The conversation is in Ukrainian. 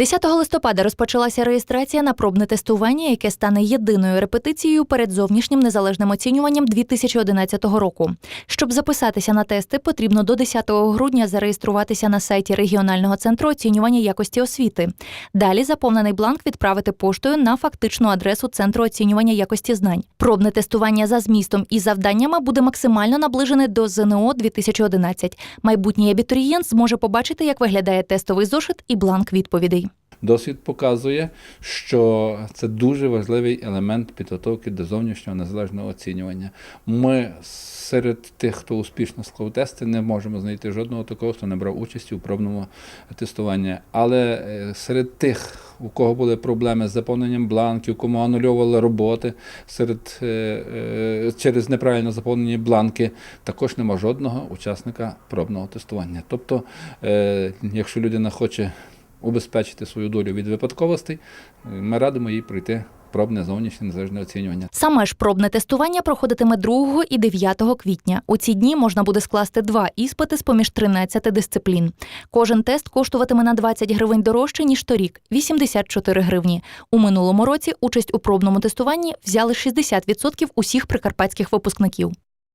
10 листопада розпочалася реєстрація на пробне тестування, яке стане єдиною репетицією перед зовнішнім незалежним оцінюванням 2011 року. Щоб записатися на тести, потрібно до 10 грудня зареєструватися на сайті регіонального центру оцінювання якості освіти. Далі заповнений бланк відправити поштою на фактичну адресу центру оцінювання якості знань. Пробне тестування за змістом і завданнями буде максимально наближене до ЗНО 2011. Майбутній абітурієнт зможе побачити, як виглядає тестовий зошит і бланк відповідей. Досвід показує, що це дуже важливий елемент підготовки до зовнішнього незалежного оцінювання. Ми серед тих, хто успішно склав тести, не можемо знайти жодного такого, хто не брав участі у пробному тестуванні. Але е, серед тих, у кого були проблеми з заповненням бланків, кому анульовували роботи серед, е, е, через неправильно заповнені бланки, також нема жодного учасника пробного тестування. Тобто, якщо людина хоче убезпечити свою долю від випадковостей, ми радимо їй пройти пробне зовнішнє незалежне оцінювання. Саме ж пробне тестування проходитиме 2 і 9 квітня. У ці дні можна буде скласти два іспити з поміж 13 дисциплін. Кожен тест коштуватиме на 20 гривень дорожче ніж торік 84 гривні. У минулому році участь у пробному тестуванні взяли 60% усіх прикарпатських випускників.